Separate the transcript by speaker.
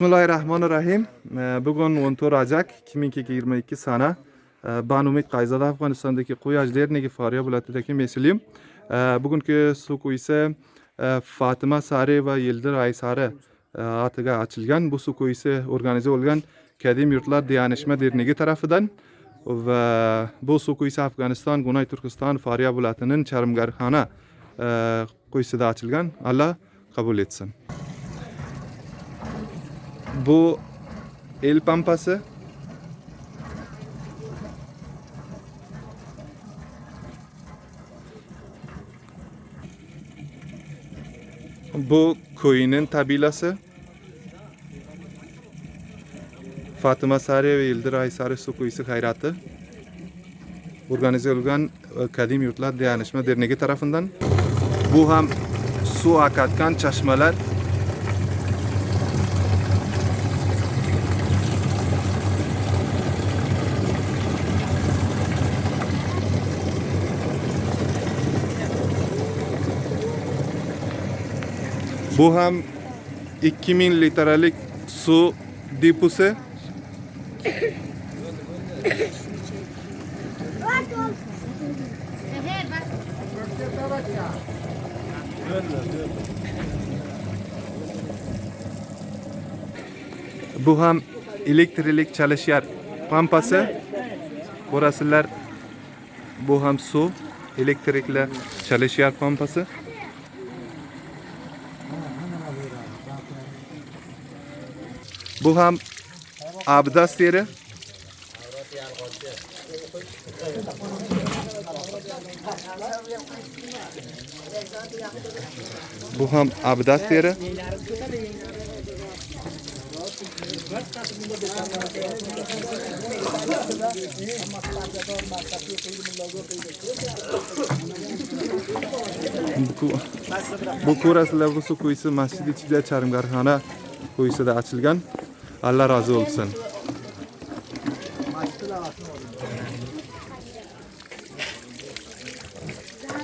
Speaker 1: Bismillahirrahmanirrahim. Bugun 14 Ocak 2022 sana Ee, Ben Umid Qayzada Afg'onistondagi quyosh dernigi Foriya viloyatidagi mesulim. Ee, Bugungi suv quyisi e, Fatima Sari va Yildir Aysari e, atiga ochilgan. Bu suv quyisi organize bo'lgan Kadim yurtlar Diyanishma dernigi tarafidan va bu suv quyisi Afg'oniston, Gunay Turkiston, Foriya viloyatining Charmgarxona e, quyisida ochilgan. Alloh qabul etsin. Bu el pampası. Bu koyunun tabilası. Fatıma Sariye ve Yıldıray Sarı Su Kuyusu Hayratı. Organize olgan e, Kadim Yurtlar Dayanışma Derneği tarafından. Bu hem su akatkan çeşmeler Bu hem 2000 litrelik su deposu. Bu hem elektrik çalışır pampası. Burasılar bu hem su elektrikle çalışır pampası. Bu ham abdas yeri. Bu ham abdas yeri. Bu, suv quyisi masjid ichida charmgarxona quyisida ochilgan Allah razı olsun.